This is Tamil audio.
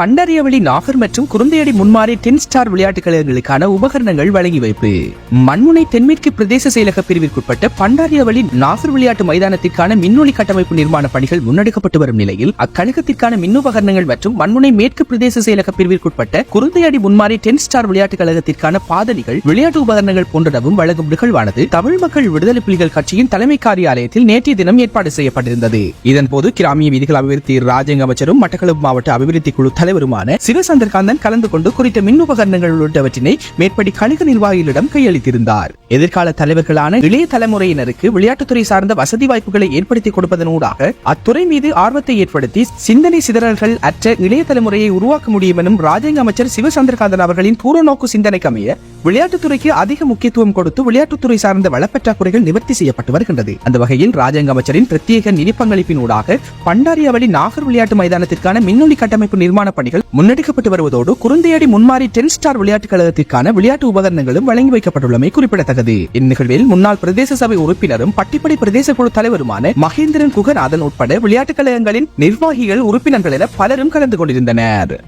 பண்டறியவழி நாகர் மற்றும் குருந்தையடி முன்மாறி டென் ஸ்டார் விளையாட்டுக் கழகங்களுக்கான உபகரணங்கள் வழங்கி வைப்பு. மண்முனை தென்மேற்கு பிரதேச செயலக பிரிவிற்குட்பட்ட பண்டாரியவழி நாகர் விளையாட்டு மைதானத்திற்கான மின்னொலி கட்டமைப்பு நிர்மாண பணிகள் முன்னெடுக்கப்பட்டு வரும் நிலையில் அக்கழகத்திற்கான மின் உபகரணங்கள் மற்றும் மண்முனை மேற்கு பிரதேச செயலக பிரிவிற்குட்பட்ட குருந்தையடி முன்மாறி டென் ஸ்டார் விளையாட்டுக் கழகத்திற்கான பாதணிகள் விளையாட்டு உபகரணங்கள் போன்றனவும் வழங்கும் நிகழ்வானது தமிழ் மக்கள் விடுதலை புலிகள் கட்சியின் தலைமை காரியாலயத்தில் நேற்றைய தினம் ஏற்பாடு செய்யப்பட்டிருந்தது. இதன்போது கிராமிய வீதிகள் அபிவிருத்தி ராஜ்யங்க அமைச்சரும் மட்டக்களப்பு மாவட்ட அபிவிருத்தி குழு தலைவருமான சிவசந்தர்காந்தன் கலந்து கொண்டு குறித்த மின் உபகரணங்கள் உள்ளிட்டவற்றினை மேற்படி கழக நிர்வாகிகளிடம் கையளித்திருந்தார். எதிர்கால தலைவர்களான இளைய தலைமுறையினருக்கு விளையாட்டுத்துறை சார்ந்த வசதி வாய்ப்புகளை ஏற்படுத்தி கொடுப்பதனூடாக அத்துறை மீது ஆர்வத்தை ஏற்படுத்தி சிந்தனை சிதறல்கள் அற்ற இளைய தலைமுறையை உருவாக்க முடியும் எனும் ராஜ்யங்க அமைச்சர் சிவசந்திரகாந்தன் அவர்களின் தூரநோக்கு சிந்தனைக்கு அமைய விளையாட்டுத்துறைக்கு அதிக முக்கியத்துவம் கொடுத்து விளையாட்டுத்துறை சார்ந்த வளப்பற்றாக்குறைகள் நிவர்த்தி செய்யப்பட்டு வருகின்றது. அந்த வகையில் ராஜாங்க அமைச்சரின் பிரத்யேக நிதி பங்களிப்பினூடாக பண்டாரியாவளி நாகர் விளையாட்டு மைதானத்திற்கான மின்னொலி கட்டமைப்பு நிர்மாண பணிகள் முன்னெடுக்கப்பட்டு வருவதோடு குருந்தையடி முன்மாறி டென் ஸ்டார் விளையாட்டுக் கழகத்திற்கான விளையாட்டு உபகரணங்களும் வழங்கி வைக்கப்பட்டுள்ளமை குறிப்பிடத்தக்கது. இந்நிகழ்வில் முன்னாள் பிரதேச சபை உறுப்பினரும் பட்டிப்படி பிரதேச குழு தலைவருமான மகேந்திரன் குகநாதன் உட்பட விளையாட்டுக் கழகங்களின் நிர்வாகிகள் உறுப்பினர்கள் என பலரும் கலந்து கொண்டிருந்தனர்.